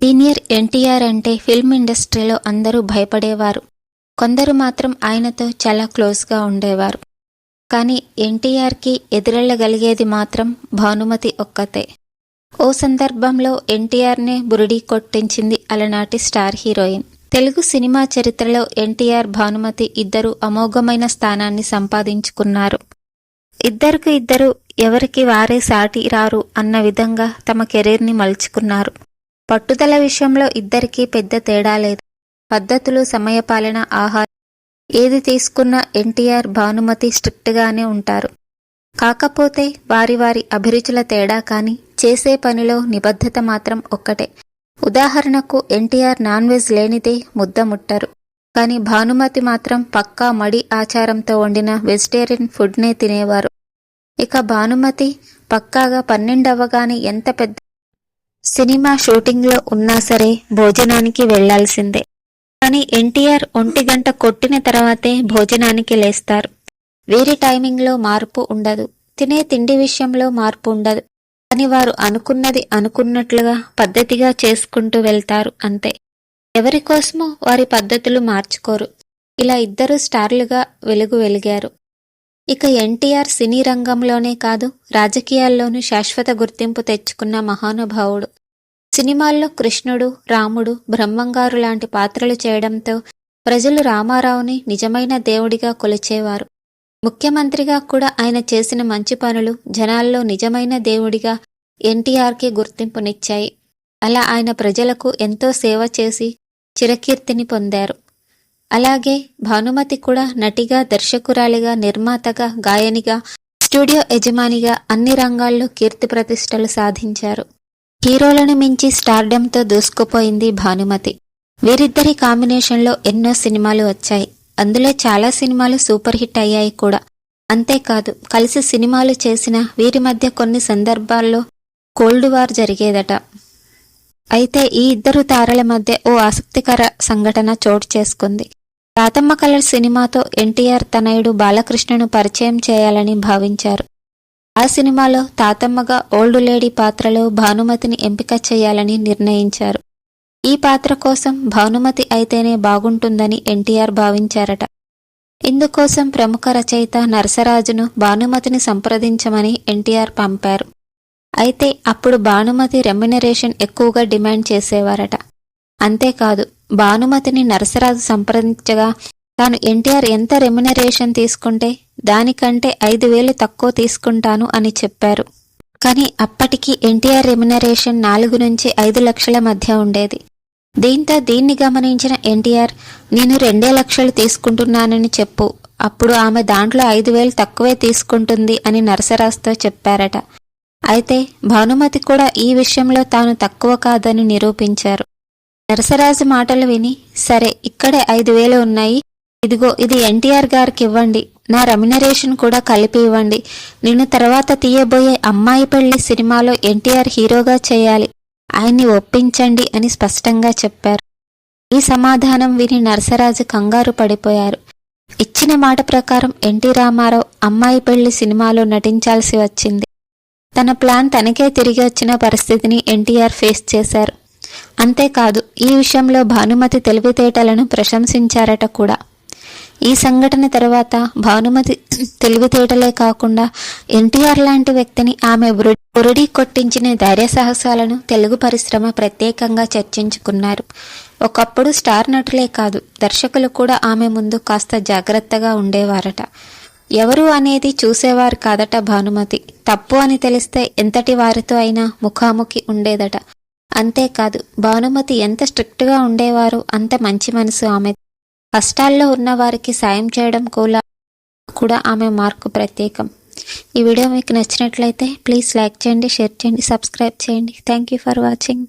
Senior NTR అంటే film ఇండస్ట్రీలో అందరూ భయపడేవారు. కొందరు మాత్రం ఆయనతో చాలా క్లోజ్గా ఉండేవారు. కానీ ఎన్టీఆర్కి ఎదురెళ్ళగలిగేది మాత్రం భానుమతి ఒక్కతే. ఓ సందర్భంలో ఎన్టీఆర్నే బురిడీ కొట్టించింది అలనాటి స్టార్ హీరోయిన్. తెలుగు సినిమా చరిత్రలో ఎన్టీఆర్ భానుమతి ఇద్దరు అమోఘమైన స్థానాన్ని సంపాదించుకున్నారు. ఇద్దరికి ఇద్దరు ఎవరికి వారే సాటి రారు అన్న విధంగా తమ కెరీర్ని మలుచుకున్నారు. పట్టుదల విషయంలో ఇద్దరికీ పెద్ద తేడా లేదు. పద్ధతులు సమయపాలన ఆహారం ఏది తీసుకున్నా ఎన్టీఆర్ భానుమతి స్ట్రిక్ట్గానే ఉంటారు. కాకపోతే వారి వారి అభిరుచుల తేడా కానీ చేసే పనిలో నిబద్ధత మాత్రం ఒక్కటే. ఉదాహరణకు ఎన్టీఆర్ నాన్ వెజ్ లేనిదే ముద్ద ముట్టరు. కానీ భానుమతి మాత్రం పక్కా మడి ఆచారంతో వండిన వెజిటేరియన్ ఫుడ్నే తినేవారు. ఇక భానుమతి పక్కాగా పన్నెండవగానే ఎంత పెద్ద సినిమా షూటింగ్లో ఉన్నా సరే భోజనానికి వెళ్ళాల్సిందే కానీ ఎన్టీఆర్ ఒంటి గంట కొట్టిన తర్వాతే భోజనానికి లేస్తారు. వీరి టైమింగ్లో మార్పు ఉండదు. తినే తిండి విషయంలో మార్పు ఉండదు. కానీ వారు అనుకున్నది అనుకున్నట్లుగా పద్ధతిగా చేసుకుంటూ వెళ్తారు అంతే. ఎవరి కోసమో వారి పద్ధతులు మార్చుకోరు. ఇలా ఇద్దరు స్టార్లుగా వెలుగు వెలిగారు. ఇక ఎన్టీఆర్ సినీ రంగంలోనే కాదు రాజకీయాల్లోనూ శాశ్వత గుర్తింపు తెచ్చుకున్న మహానుభావుడు. సినిమాల్లో కృష్ణుడు రాముడు బ్రహ్మంగారు లాంటి పాత్రలు చేయడంతో ప్రజలు రామారావుని నిజమైన దేవుడిగా కొలిచేవారు. ముఖ్యమంత్రిగా కూడా ఆయన చేసిన మంచి పనులు జనాల్లో నిజమైన దేవుడిగా ఎన్టీఆర్కి గుర్తింపునిచ్చాయి. అలా ఆయన ప్రజలకు ఎంతో సేవ చేసి చిరకీర్తిని పొందారు. అలాగే భానుమతి కూడా నటిగా దర్శకురాలిగా నిర్మాతగా గాయనిగా స్టూడియో యజమానిగా అన్ని రంగాల్లో కీర్తి ప్రతిష్టలు సాధించారు. హీరోలను మించి స్టార్డంతో దూసుకుపోయింది భానుమతి. వీరిద్దరి కాంబినేషన్లో ఎన్నో సినిమాలు వచ్చాయి. అందులో చాలా సినిమాలు సూపర్ హిట్ అయ్యాయి కూడా. అంతేకాదు కలిసి సినిమాలు చేసిన వీరి మధ్య కొన్ని సందర్భాల్లో కోల్డ్ వార్ జరిగేదట. అయితే ఈ ఇద్దరు తారల మధ్య ఓ ఆసక్తికర సంఘటన చోటు చేసుకుంది. రాతమ్మ కలర్ సినిమాతో ఎన్టీఆర్ తనయుడు బాలకృష్ణను పరిచయం చేయాలని భావించారు. ఆ సినిమాలో తాతమ్మగా ఓల్డ్ లేడీ పాత్రలో భానుమతిని ఎంపిక చేయాలని నిర్ణయించారు. ఈ పాత్ర కోసం భానుమతి అయితేనే బాగుంటుందని ఎన్టీఆర్ భావించారట. ఇందుకోసం ప్రముఖ రచయిత నరసరాజును భానుమతిని సంప్రదించమని ఎన్టీఆర్ పంపారు. అయితే అప్పుడు భానుమతి రెమ్యునరేషన్ ఎక్కువగా డిమాండ్ చేసేవారట. అంతేకాదు భానుమతిని నరసరాజు సంప్రదించగా తాను ఎన్టీఆర్ ఎంత రెమ్యునరేషన్ తీసుకుంటే దానికంటే ఐదు వేలు తక్కువ తీసుకుంటాను అని చెప్పారు. కానీ అప్పటికి ఎన్టీఆర్ రెమ్యునరేషన్ నాలుగు నుంచి ఐదు లక్షల మధ్య ఉండేది. దీంతో దీన్ని గమనించిన ఎన్టీఆర్ నేను రెండే లక్షలు తీసుకుంటున్నానని చెప్పు. అప్పుడు ఆమె దాంట్లో ఐదు వేలు తక్కువే తీసుకుంటుంది అని నరసరాజుతో చెప్పారట. అయితే భానుమతి కూడా ఈ విషయంలో తాను తక్కువ కాదని నిరూపించారు. నరసరాజు మాటలు విని సరే ఇక్కడే ఐదు వేలు ఉన్నాయి. ఇదిగో ఇది ఎన్టీఆర్ గారికి ఇవ్వండి నా రెమ్యునరేషన్ కూడా కలిపి ఇవ్వండి. నేను తర్వాత తీయబోయే అమ్మాయి పెళ్ళి సినిమాలో ఎన్టీఆర్ హీరోగా చేయాలి. ఆయన్ని ఒప్పించండి అని స్పష్టంగా చెప్పారు. ఈ సమాధానం విని నరసరాజు కంగారు పడిపోయారు. ఇచ్చిన మాట ప్రకారం ఎన్టీ రామారావు అమ్మాయి పెళ్ళి సినిమాలో నటించాల్సి వచ్చింది. తన ప్లాన్ తనకే తిరిగి వచ్చిన పరిస్థితిని ఎన్టీఆర్ ఫేస్ చేశారు. అంతేకాదు ఈ విషయంలో భానుమతి తెలివితేటలను ప్రశంసించారట కూడా. ఈ సంఘటన తర్వాత భానుమతి తెలివితేటలే కాకుండా ఎన్టీఆర్ లాంటి వ్యక్తిని ఆమె బురుడి కొట్టించిన ధైర్య సాహసాలను తెలుగు పరిశ్రమ ప్రత్యేకంగా చర్చించుకున్నారు. ఒకప్పుడు స్టార్ నటులే కాదు దర్శకులు కూడా ఆమె ముందు కాస్త జాగ్రత్తగా ఉండేవారట. ఎవరు అనేది చూసేవారు కాదట భానుమతి. తప్పు అని తెలిస్తే ఎంతటి వారితో అయినా ముఖాముఖి ఉండేదట. అంతేకాదు భానుమతి ఎంత స్ట్రిక్ట్గా ఉండేవారు అంత మంచి మనసు ఆమె. కష్టాల్లో ఉన్న వారికి సాయం చేయడం కూడా కూడా ఆమె మార్కు ప్రత్యేకం. ఈ వీడియో మీకు నచ్చినట్లయితే ప్లీజ్ లైక్ చేయండి షేర్ చేయండి సబ్స్క్రైబ్ చేయండి. Thank you for watching.